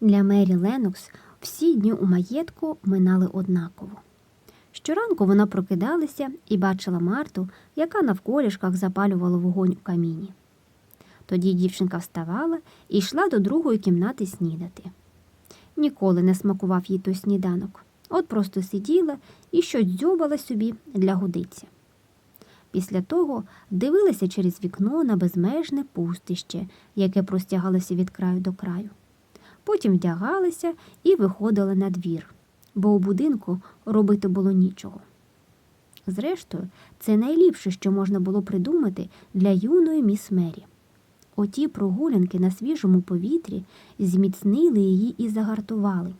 Для Мері Ленокс всі дні у маєтку минали однаково. Щоранку вона прокидалася і бачила Марту, яка навколішках запалювала вогонь у каміні. Тоді дівчинка вставала і йшла до другої кімнати снідати. Ніколи не смакував їй той сніданок, от просто сиділа і щось дзьобала собі для годиці. Після того дивилася через вікно на безмежне пустище, яке простягалося від краю до краю. Потім вдягалася і виходила на двір, бо у будинку робити було нічого. Зрештою, це найліпше, що можна було придумати для юної міс Мері. Оті прогулянки на свіжому повітрі зміцнили її і загартували.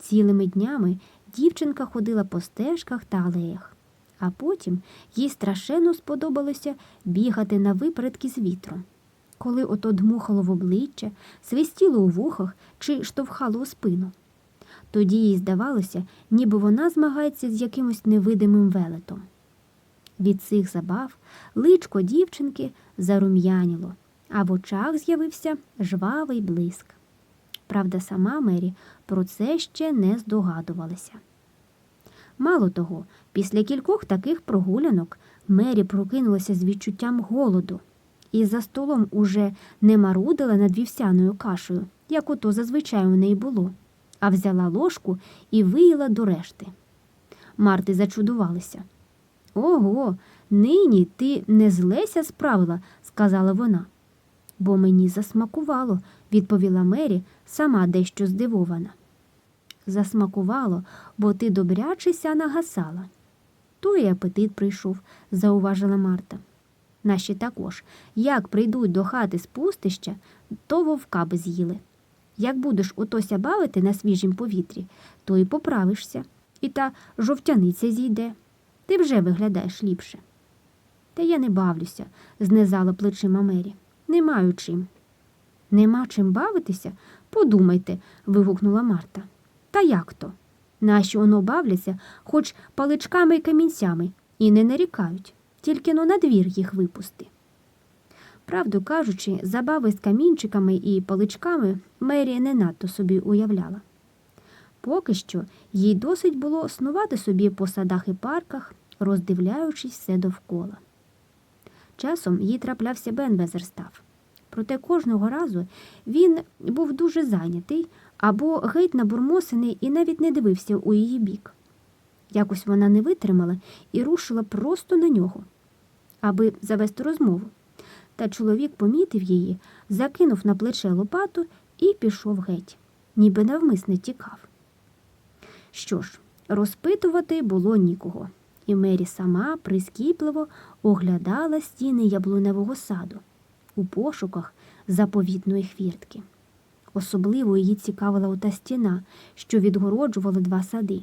Цілими днями дівчинка ходила по стежках та алеях, а потім їй страшенно сподобалося бігати на випередки з вітром. Коли ото дмухало в обличчя, свистіло у вухах чи штовхало у спину. Тоді їй здавалося, ніби вона змагається з якимось невидимим велетом. Від цих забав личко дівчинки зарум'яніло, а в очах з'явився жвавий блиск. Правда, сама Мері про це ще не здогадувалася. Мало того, після кількох таких прогулянок Мері прокинулася з відчуттям голоду і за столом уже не марудила над вівсяною кашею, як ото зазвичай у неї було, а взяла ложку і виїла до решти. Марти зачудувалися. Ого, нині ти не злеся справила, сказала вона. Бо мені засмакувало, відповіла Мері, сама дещо здивована. Засмакувало, бо ти добрячеся нагасала. То й апетит прийшов, зауважила Марта. Наші також, як прийдуть до хати з пустища, то вовка би з'їли. Як будеш отося бавити на свіжім повітрі, то й поправишся, і та жовтяниця зійде. Ти вже виглядаєш ліпше. Та я не бавлюся, знизала плечима Мері. Не маю чим. Нема чим бавитися? Подумайте, вигукнула Марта. Та як то? Наші оно бавляться, хоч паличками й камінцями, і не нарікають, тільки но на двір їх випусти. Правду кажучи, забави з камінчиками і паличками Мері не надто собі уявляла. Поки що їй досить було снувати собі по садах і парках, роздивляючись все довкола. Часом їй траплявся Бен Безерстав. Проте кожного разу він був дуже зайнятий або геть набурмосений і навіть не дивився у її бік. Якось вона не витримала і рушила просто на нього, аби завести розмову. Та чоловік помітив її, закинув на плече лопату і пішов геть, ніби навмисне тікав. Що ж, розпитувати було нікого, і Мері сама прискіпливо оглядала стіни яблуневого саду у пошуках заповітної хвіртки. Особливо її цікавила ота стіна, що відгороджувала два сади.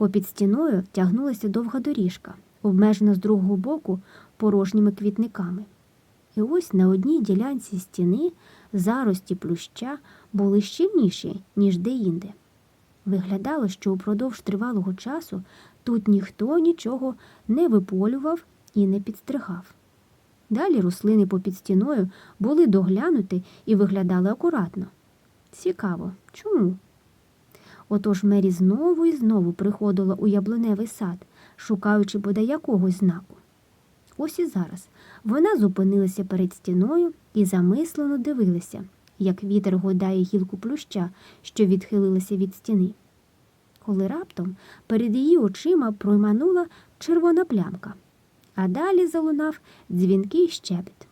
Попід стіною тягнулася довга доріжка, обмежена з другого боку порожніми квітниками. І ось на одній ділянці стіни зарості плюща були щільніші, ніж деінде. Виглядало, що упродовж тривалого часу тут ніхто нічого не виполював і не підстригав. Далі рослини попід стіною були доглянуті і виглядали акуратно. Цікаво, чому? Отож Мері знову і знову приходила у яблуневий сад, шукаючи бодай якогось знаку. Ось і зараз вона зупинилася перед стіною і замислено дивилася, як вітер гойдає гілку плюща, що відхилилася від стіни. Коли раптом перед її очима пройманула червона плямка, а далі залунав дзвінкий щебет.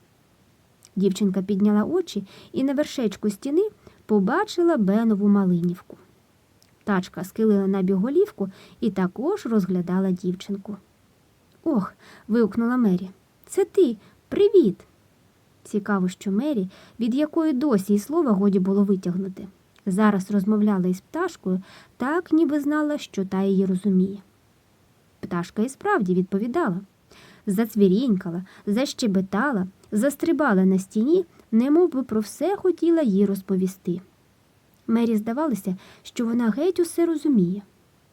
Дівчинка підняла очі і на вершечку стіни побачила Бенову малинівку. Тачка скилила на біголівку і також розглядала дівчинку. Ох, вигукнула Мері. Це ти. Привіт. Цікаво, що Мері, від якої досі й слова годі було витягнути, зараз розмовляла із пташкою, так ніби знала, що та її розуміє. Пташка і справді відповідала. Зацвірінькала, защебетала, застрибала на стіні, немов би про все хотіла їй розповісти. Мері здавалося, що вона геть усе розуміє.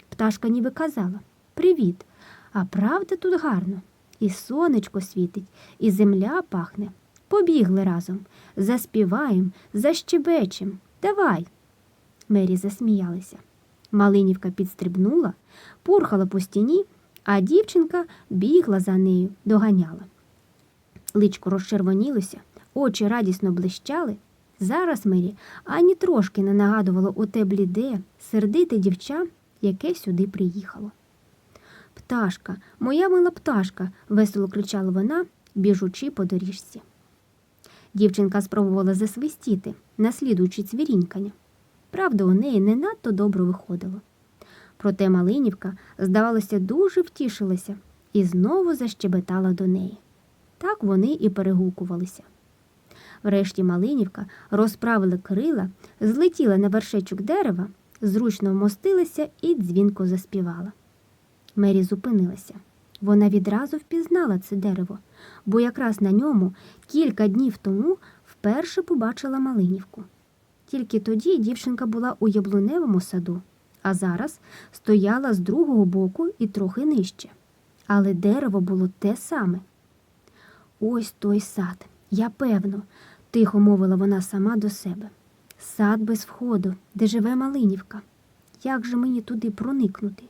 Пташка ніби казала Привіт, а правда тут гарно. І сонечко світить, і земля пахне. Побігли разом, заспіваєм, защебечем, Давай. Мері засміялася. Малинівка підстрибнула, пурхала по стіні, а дівчинка бігла за нею, доганяла. Личко розчервонілося, очі радісно блищали. Зараз Мері ані трошки не нагадувало оте бліде, сердите дівча, яке сюди приїхало. Пташка, моя мила пташка, весело кричала вона, біжучи по доріжці. Дівчинка спробувала засвистіти, наслідуючи цвірінькання. Правда, у неї не надто добре виходило. Проте Малинівка, здавалося, дуже втішилася і знову защебетала до неї. Так вони і перегукувалися. Врешті Малинівка розправила крила, злетіла на вершечок дерева, зручно вмостилася і дзвінко заспівала. Мері зупинилася. Вона відразу впізнала це дерево, бо якраз на ньому кілька днів тому вперше побачила Малинівку. Тільки тоді дівчинка була у яблуневому саду, а зараз стояла з другого боку і трохи нижче. Але дерево було те саме. Ось той сад, я певно, тихо мовила вона сама до себе. Сад без входу, де живе Малинівка. Як же мені туди проникнути?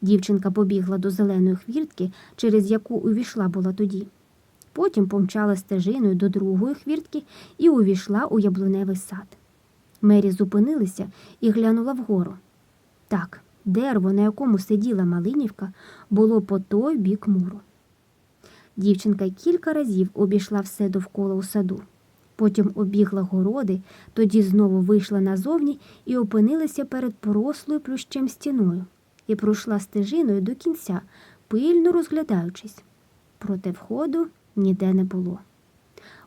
Дівчинка побігла до зеленої хвіртки, через яку увійшла була тоді. Потім помчала стежиною до другої хвіртки і увійшла у яблуневий сад. Мері зупинилася і глянула вгору. Так, дерево, на якому сиділа Малинівка, було по той бік муру. Дівчинка кілька разів обійшла все довкола у саду. Потім обігла городи, тоді знову вийшла назовні і опинилася перед порослою плющем стіною і пройшла стежиною до кінця, пильно розглядаючись. Проте входу ніде не було.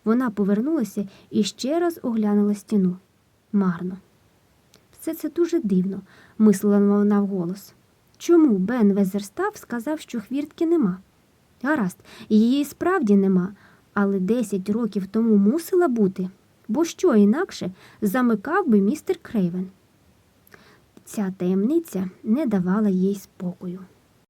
Вона повернулася і ще раз оглянула стіну. Марно. Все це дуже дивно, мислила вона вголос. Чому Бен Везерстав сказав, що хвіртки нема? Гаразд, її справді нема, але десять років тому мусила бути, бо що інакше замикав би містер Крейвен. Ця таємниця не давала їй спокою.